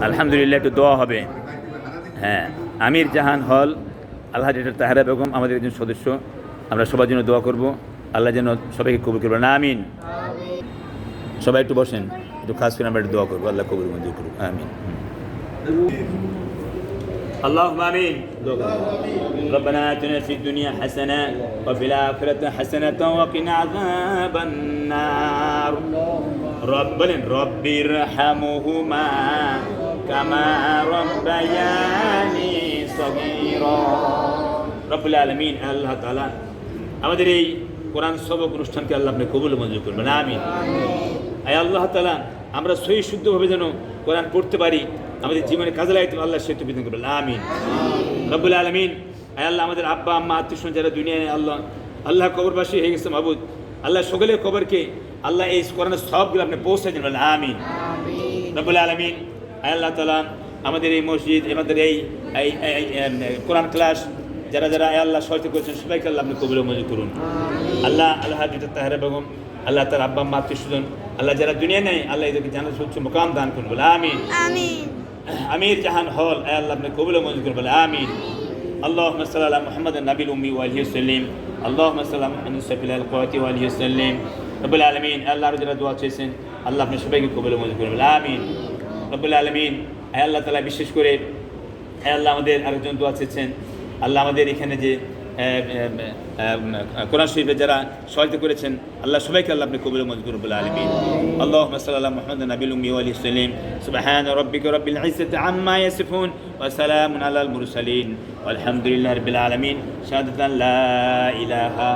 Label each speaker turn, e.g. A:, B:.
A: আলহামদুলিল্লাহ একটু দোয়া হবে হ্যাঁ আমির জাহান হল আল্লাহ ডেটার তাহারা বেগম আমাদের একজন সদস্য আমরা সবার জন্য দোয়া করব আল্লাহ যেন সবাইকে কবুল করবো না আমিন সবাই একটু বসেন একটু খাস করে আমরা একটু দোয়া করবো আল্লাহ কবুল মঞ্জুর করুক আমিন اللهم امين ربنا اتنا في الدنيا حسنه وفي الاخره حسنه وقنا عذاب النار ربنا رب ارحمهما কামা রব্বায়ানি সগীরা রব্বুল আলামিন আল্লাহ তাআলা আমাদের এই কোরআন সবক অনুষ্ঠানকে আল্লাহ আপনি কবুল মঞ্জুর করবেন। আমিন। আয় আল্লাহ তালা আমরা সহি শুদ্ধভাবে যেন কোরআন পড়তে পারি আমাদের জীবনে কাজে লাগাইতে আল্লাহ সেতু তো বিধান করবেন। আমিন। রব্বুল আলমিন আয় আল্লাহ আমাদের আব্বা আম্মা আত্মীয় যারা দুনিয়ায় আল্লাহ আল্লাহ কবরবাসী হয়ে গেছে মাহবুদ আল্লাহ সকলের কবরকে আল্লাহ এই কোরআনের সবগুলো আপনি পৌঁছে দেবেন। আমিন। রব্বুল আলমিন আল্লাহ তালা আমাদের এই মসজিদ আমাদের এই কোরআন ক্লাস যারা যারা আল্লাহ সহায়তা করেছেন সবাইকে আল্লাহ আপনি কবির মজুর করুন। আল্লাহ আল্লাহ হাজিটা তাহারা বেগম আল্লাহ তার আব্বা মাতৃ আল্লাহ যারা দুনিয়া নেই আল্লাহ এদেরকে জানার সুচ্ছ মোকাম দান করুন বলে আমিন। আমির জাহান হল আয় আল্লাহ আপনি কবির মজুর করুন বলে আমিন। আল্লাহ সাল্লাহ মোহাম্মদ নাবিল উম্মি ওয়ালিহ সাল্লিম আল্লাহ সাল্লাহ মোহাম্মদ সাফিল আল কোয়াতি ওয়ালিহ সাল্লিম রবুল আলমিন আল্লাহ যারা দোয়া চেয়েছেন আল্লাহ আপনি সবাইকে কবির মজুর করুন বলে আমিন। রব্বুল আলমিন। আয় আল্লাহ তালা বিশেষ করে, আয় আল্লাহ আমাদের আরেকজন দোয়া চেয়েছেন। আল্লাহ আমাদের এখানে যে কোরআন শরীফে যারা সহায়তা করেছেন, আল্লাহ সবাইকে আল্লাহ আপনি কবুল মজবুর রব্বুল আলমিন। আল্লাহ সাল্লাহ মোহাম্মদ নাবিল উমি আলী সালিম সুবাহান রব্বিক রব্বিল ইজ্জত আম্মা ইয়াসিফুন ওয়া সালামুন আলাল মুরসালিন। আলহামদুলিল্লাহ রব্বিল আলমিন। শাহাদাতান লা ইলাহা